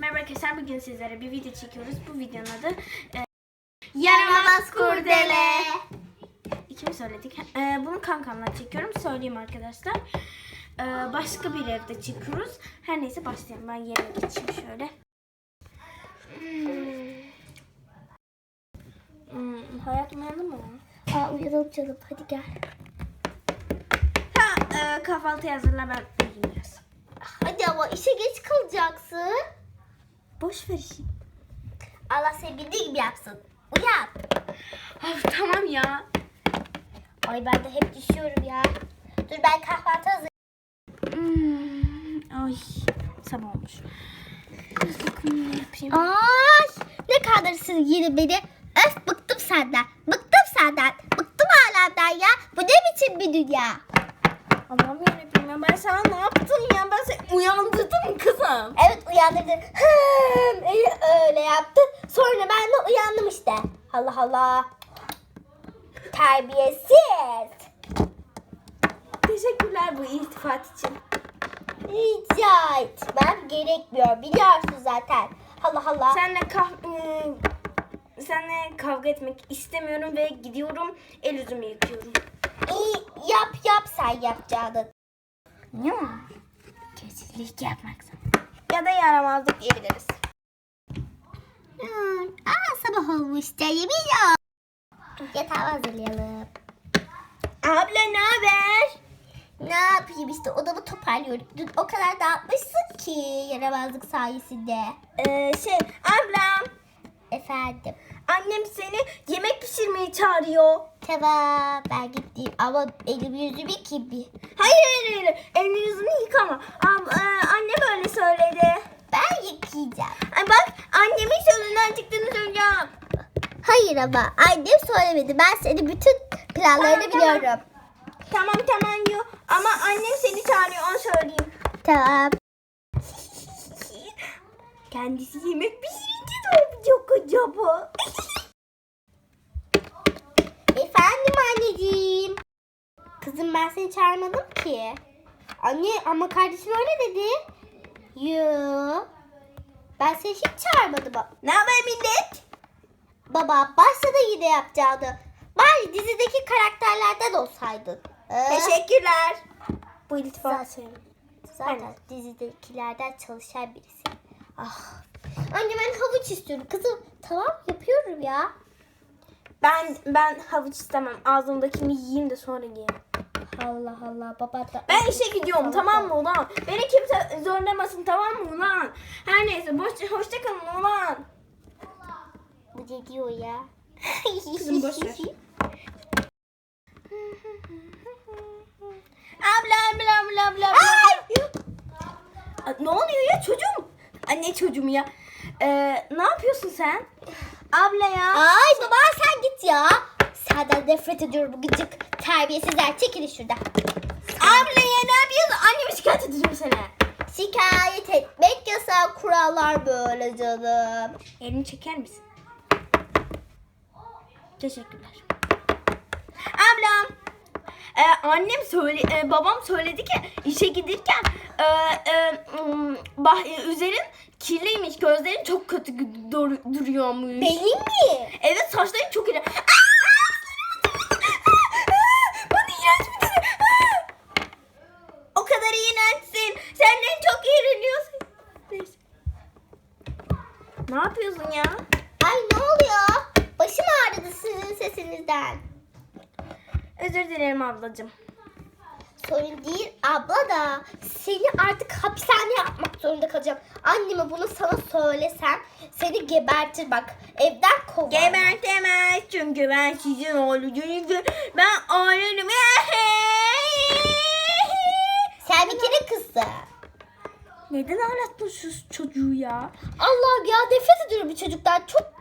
Merhaba arkadaşlar bugün sizlere bir video çekiyoruz. Bu videonun adı e, Yaramaz kurdele. İkimiz söyledik. E, bunu kankamla çekiyorum. Söyleyeyim arkadaşlar. E, başka bir evde çekiyoruz. Her neyse başlayalım. Ben yerine geçeyim şöyle. Hmm, hayat uyandı mı? Aa uyuyalım canım hadi gel. Ha, e, kahvaltı hazırla ben uyuyayım biraz. Hadi ama işe geç kalacaksın. Boş ver işi. Allah seni bildiği gibi yapsın. Uyan. Of, tamam ya. Ay ben de hep düşüyorum ya. Dur ben kahvaltı hazır. Hmm, ay sabah olmuş. Ne yapayım. Ay ne kadırsın yine beni. Öf bıktım senden. Bıktım senden. Bıktım halandan ya. Bu ne biçim bir dünya? Allah'ım yarabbim ya ben sana ne yaptım ya? Ben seni uyandırdım kızım. Evet uyandırdın. Hım, öyle, öyle yaptı. Sonra ben de uyandım işte. Allah Allah. Terbiyesiz. Teşekkürler bu iltifat için. Rica etmem gerekmiyor. Biliyorsun zaten. Allah Allah. Senle kah senle kavga etmek istemiyorum ve gidiyorum el yüzümü yıkıyorum. İyi yap yap sen yapacağını. Ne o? Kesinlik yapmak Ya da yaramazlık diyebiliriz. Hmm, aa sabah olmuş yemin Yatağı hazırlayalım. Abla ne haber? Ne yapayım işte odamı toparlıyorum. Dün o kadar dağıtmışsın ki yaramazlık sayesinde. Ee, şey ablam Efendim. annem seni yemek pişirmeye çağırıyor. Tamam ben gittim ama elimi yüzümü bir. Hayır hayır hayır. Elini yüzünü yıkama. Ab, e, anne böyle söyledi. Ben yıkayacağım. Ay bak annemin sözünden çıktığını söyleyeceğim. Hayır ama annem söylemedi. Ben senin bütün planlarını Tamam, biliyorum. Tamam tamam diyor. Ama annem seni çağırıyor onu söyleyeyim. Tamam. Kendisi yemek pişirince ne yapacak acaba? Efendim anneciğim. Kızım ben seni çağırmadım ki. Anne ama kardeşim öyle dedi. Yo. Ben seni hiç çağırmadım. ne haber millet? Baba başta da yine yapacağını. Bari dizideki karakterlerden olsaydın. Ee, Teşekkürler. Bu Zaten- iltifat senin. Zaten dizidekilerden çalışan birisi. Ah. Anne ben havuç istiyorum. Kızım tamam yapıyorum ya. Ben ben havuç istemem. Ağzımdakini yiyeyim de sonra yiyeyim. Allah Allah baba da. Ben işe gidiyorum tamam mı ulan? Beni kimse zorlamasın tamam mı ulan? Her neyse boş, hoşça kalın ulan. Bu ne diyor ya? Kızım boş ver. Abla abla abla abla. abla. Ne oluyor ya çocuğum? Anne çocuğum ya. Ee, ne yapıyorsun sen? Abla ya. Ay baba sen git ya. Senden nefret ediyorum bu gıcık terbiyesizler. Çekilin şuradan. Abla ya ne yapıyorsun? Annemi şikayet edeceğim seni. Şikayet etmek yasak kurallar böyle canım. Elini çeker misin? Teşekkürler. Ablam. e, annem söyle, e, babam söyledi ki işe giderken e, e, mm, bah, e, üzerin kirliymiş, gözlerin çok kötü dur- duruyormuş. Benim mi? Evet saçların çok iğrenç. Bana iğrenç bir tane. O kadar iğrençsin. Senden çok iğreniyorsun. Neyse. Ne yapıyorsun ya? Ay ne oluyor? Başım ağrıdı sizin sesinizden. Özür dilerim ablacığım. Sorun değil abla da seni artık hapishane yapmak zorunda kalacağım. Anneme bunu sana söylesem seni gebertir bak. Evden kovar. Gebertemez çünkü ben sizin oğlucunuzum. Ben oğlunum. Sen bir kere kızsın. Neden ağlattın şu çocuğu ya? Allah ya nefret ediyorum bu çocuktan. Çok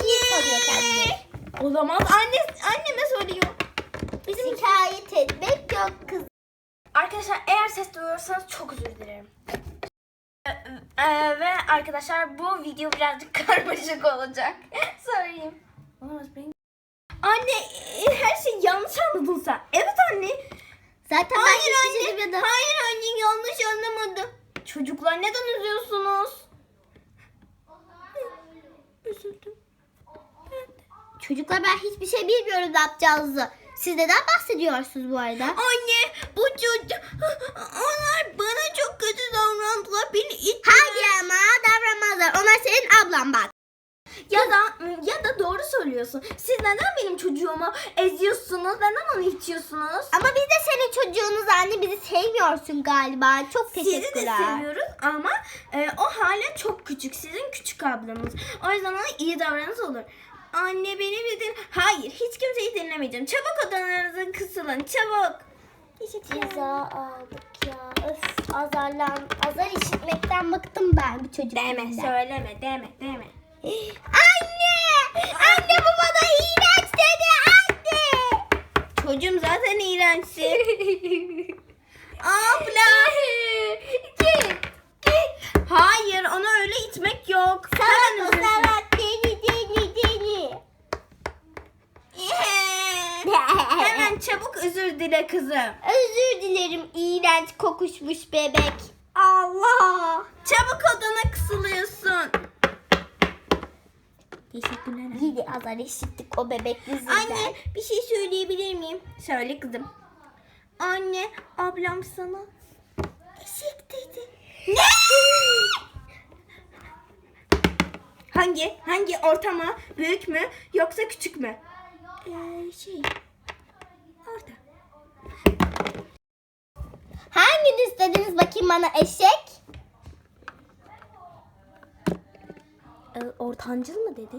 zeki sanıyor kendini. O zaman anne anneme söylüyor. Hikayet etmek yok kız. Arkadaşlar eğer ses duyuyorsanız çok özür dilerim. Ee, e, ve arkadaşlar bu video birazcık karmaşık olacak. Söyleyeyim. Anne e, her şeyi yanlış anladın sen. Evet anne. Zaten Hayır şey anne. Hayır anne yanlış anlamadım. Çocuklar neden üzüyorsunuz? üzüldüm. Çocuklar ben hiçbir şey bilmiyorum ne yapacağınızı. Siz neden bahsediyorsunuz bu arada? Anne bu çocuk onlar bana çok kötü davrandılar. Beni it Hayır ama davranmazlar. Onlar senin ablan bak. ya da ya da doğru söylüyorsun. Siz neden benim çocuğumu eziyorsunuz? Neden onu itiyorsunuz? Ama biz de senin çocuğunuz anne bizi sevmiyorsun galiba. Çok Sizi de teşekkürler. seviyoruz ama e, o hala çok küçük. Sizin küçük ablanız. O yüzden ona iyi davranış olur. Anne beni bir din... Hayır hiç kimseyi dinlemeyeceğim. Çabuk odalarınıza kısılın. Çabuk. Ceza aldık ya. Öf azarlan. Azar işitmekten bıktım ben bu çocuk Deme yüzünden. söyleme deme deme. Anne! Anne bu bana iğrenç dedi anne! Çocuğum zaten iğrençsin. Abla. Hayır onu öyle itmek yok. Hemen Salak çabuk özür dile kızım. Özür dilerim iğrenç kokuşmuş bebek. Allah! Çabuk odana kısılıyorsun. Teşekkürler. Yine azar işittik o bebek yüzünden. Anne bir şey söyleyebilir miyim? Söyle kızım. Anne ablam sana eşek dedi. Ne? Hangi? Hangi orta mı? Büyük mü? Yoksa küçük mü? Ee, şey. Orta. Hanginiz dediniz bakayım bana eşek? Ee, ortancıl mı dedi?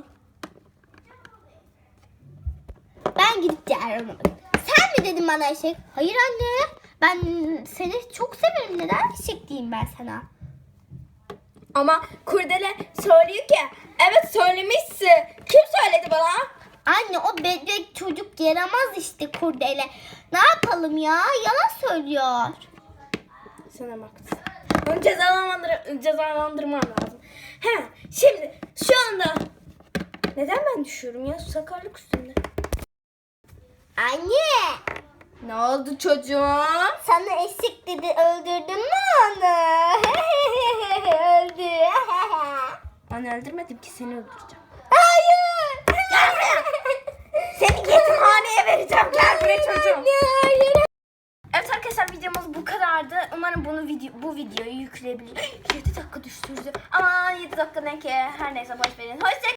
Ben gidip diğer. Sen mi dedin bana eşek? Hayır anne. Ben seni çok severim. Neden eşek diyeyim ben sana? Ama Kurdele söylüyor ki evet söylemişsin. Kim söyledi bana? Anne o bebek çocuk yaramaz işte kurdele. Ne yapalım ya? Yalan söylüyor. Sana baktı. Onu cezalandır cezalandırmam lazım. Hemen şimdi şu anda neden ben düşüyorum ya sakarlık üstünde? Anne Ne oldu çocuğum? sana eşek dedi öldürdün mü onu? Öldü. Ben öldürmedim ki seni öldüreceğim. Hayır. Gel buraya. Seni yetimhaneye buraya çocuğum. Evet arkadaşlar videomuz bu kadardı. Umarım bunu video, bu videoyu yükleyebilir. 7 dakika düştürdü. Ama 7 dakika ne ki? Her neyse boş verin. Hoşça